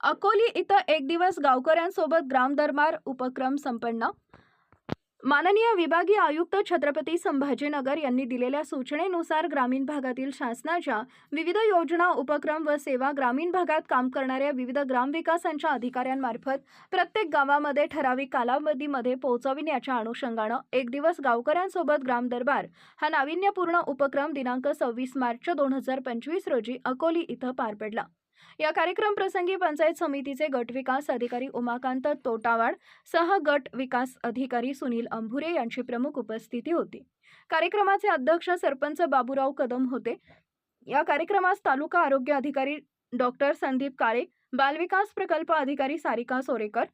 अकोली इथं एक दिवस गावकऱ्यांसोबत ग्रामदरबार उपक्रम संपन्न. माननीय विभागीय आयुक्त छत्रपती संभाजीनगर यांनी दिलेल्या सूचनेनुसार ग्रामीण भागातील शासनाच्या विविध योजना उपक्रम व सेवा ग्रामीण भागात काम करणाऱ्या विविध ग्रामविकासांच्या अधिकाऱ्यांमार्फत प्रत्येक गावामध्ये ठराविक कालावधीमध्ये पोहोचविण्याच्या अनुषंगानं एक दिवस गावकऱ्यांसोबत ग्रामदरबार हा नाविन्यपूर्ण उपक्रम दिनांक सव्वीस मार्च दोन हजार पंचवीस रोजी अकोली इथं पार पडला. या कार्यक्रम प्रसंगी पंचायत समितीचे गट विकास अधिकारी उमाकांत तोटावाड सह गट विकास अधिकारी सुनील अंभुरे यांची प्रमुख उपस्थिती होती. कार्यक्रमाचे अध्यक्ष सरपंच बाबूराव कदम होते. या कार्यक्रमास तालुका आरोग्य अधिकारी डॉक्टर संदीप काळे बालविकास प्रकल्प अधिकारी सारिका सोरेकर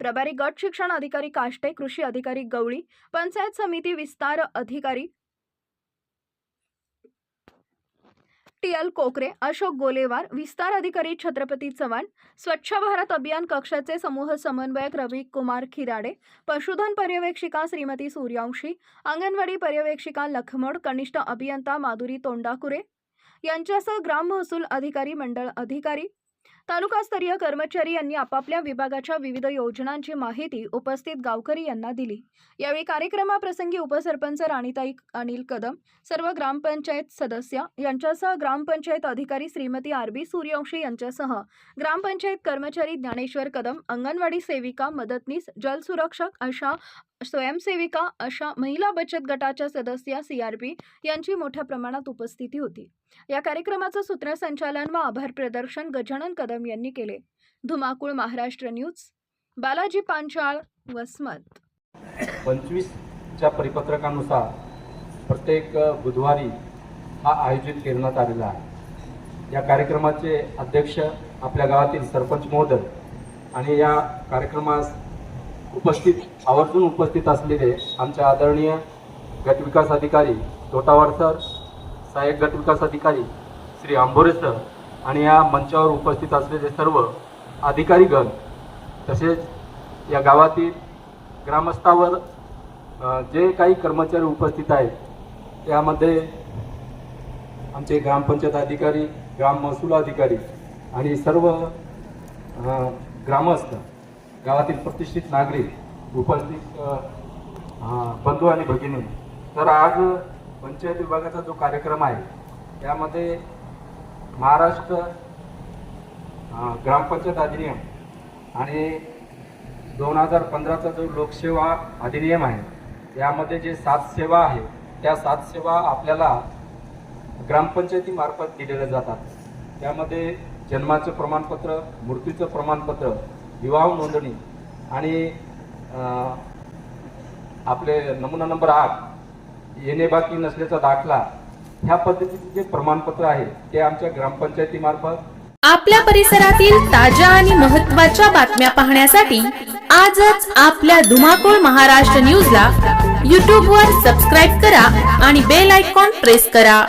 प्रभारी गट शिक्षण अधिकारी काष्टे कृषी अधिकारी गवळी पंचायत समिती विस्तार अधिकारी टी एल कोकरे अशोक गोलेवार विस्तार अधिकारी छत्रपती चव्हाण स्वच्छ भारत अभियान कक्षाचे समूह समन्वयक रवी कुमार खिराडे पशुधन पर्यवेक्षिका श्रीमती सूर्यांशी अंगणवाडी पर्यवेक्षिका लखमड कनिष्ठ अभियंता माधुरी तोंडाकुरे यांच्यासह ग्राम महसूल अधिकारी मंडळ अधिकारी तालुकास्तरीय कर्मचारी यांनी आपापल्या विभागाच्या विविध योजनांची माहिती उपस्थित गावकरी यांना दिली. यावेळी कार्यक्रमाप्रसंगी उपसरपंच राणीताई अनिल कदम सर्व ग्रामपंचायत सदस्य यांच्यासह ग्रामपंचायत अधिकारी श्रीमती आर बी सूर्यवंशी यांच्यासह ग्रामपंचायत कर्मचारी ज्ञानेश्वर कदम अंगणवाडी सेविका मदतनीस जलसुरक्षक अशा स्वयंसेविका अशा महिला बचत गटाच्या सदस्या सी आर पी यांची मोठ्या प्रमाणात उपस्थिती होती. या कार्यक्रमाचं सूत्रसंचालन व आभार प्रदर्शन गजानन कदम यांनी केले. धुमाकूळ महाराष्ट्र न्यूज बालाजी पांचाळ वसमत. पंचवीसच्या परिपत्रकानुसार प्रत्येक बुधवारी हा आयोजित करण्यात आलेला आहे. या कार्यक्रमाचे अध्यक्ष आपल्या गावातील सरपंच महोदय आणि या कार्यक्रमास उपस्थित आवर्जून उपस्थित असलेले आमचे आदरणीय गटविकास अधिकारी तोटावाड सर सहाय्यक गटविकास अधिकारी श्री आंबोरे सर आणि या मंचावर उपस्थित असलेले सर्व अधिकारीगण तसेच या गावातील ग्रामस्थावर जे काही कर्मचारी उपस्थित आहेत त्यामध्ये आमचे ग्रामपंचायत अधिकारी ग्राम महसूल अधिकारी आणि सर्व ग्रामस्थ गावातील प्रतिष्ठित नागरिक उपस्थित बंधू आणि भगिनी. तर आज पंचायत विभागाचा जो कार्यक्रम आहे त्यामध्ये महाराष्ट्र ग्रामपंचायत अधिनियम आणि दोन हजार पंधराचा जो लोकसेवा अधिनियम आहे त्यामध्ये जे सात सेवा आहे त्या सात सेवा आपल्याला ग्रामपंचायतीमार्फत दिलेल्या जातात. त्यामध्ये जन्माचं प्रमाणपत्र मृत्यूचं प्रमाणपत्र विवाह नोंदणी आणि अं, आपले नमुना नंबर आठ येणे बाकी नसल्याचा दाखला ह्या पद्धतीचे जे प्रमाणपत्र आहे ते आमच्या ग्रामपंचायतीमार्फत आपल्या परिसरातील ताज्या आणि महत्त्वाच्या बातम्या पाहण्यासाठी आजच आपल्या धुमाकूळ महाराष्ट्र न्यूजला यूट्यूबवर सबस्क्राईब करा आणि बेल आयकॉन प्रेस करा.